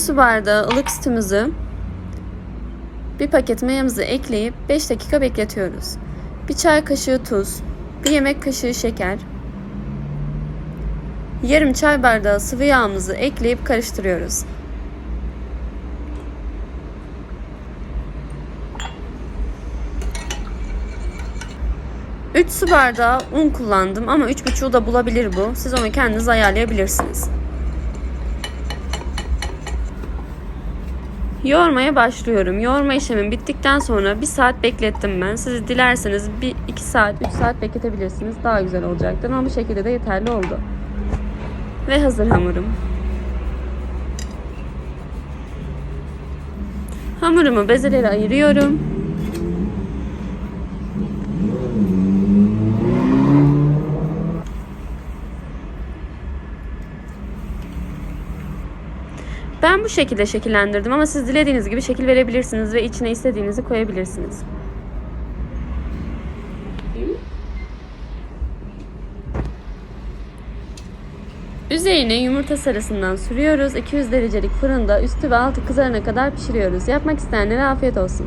Su bardağı ılık sütümüzü bir paket mayamızı ekleyip 5 dakika bekletiyoruz. Bir çay kaşığı tuz, bir yemek kaşığı şeker, yarım çay bardağı sıvı yağımızı ekleyip karıştırıyoruz. Üç su bardağı un kullandım ama üç buçuğu da bulabilir bu. Siz onu kendiniz ayarlayabilirsiniz. Yoğurmaya başlıyorum. Yoğurma işlemim bittikten sonra bir saat beklettim ben. Siz dilerseniz bir iki saat, üç saat bekletebilirsiniz. Daha güzel olacaktır ama bu şekilde de yeterli oldu. Ve hazır hamurum. Hamurumu bezelere ayırıyorum. Ben bu şekilde şekillendirdim ama siz dilediğiniz gibi şekil verebilirsiniz ve içine istediğinizi koyabilirsiniz. Üzerine yumurta sarısından sürüyoruz. 200 derecelik fırında üstü ve altı kızarana kadar pişiriyoruz. Yapmak isteyenlere afiyet olsun.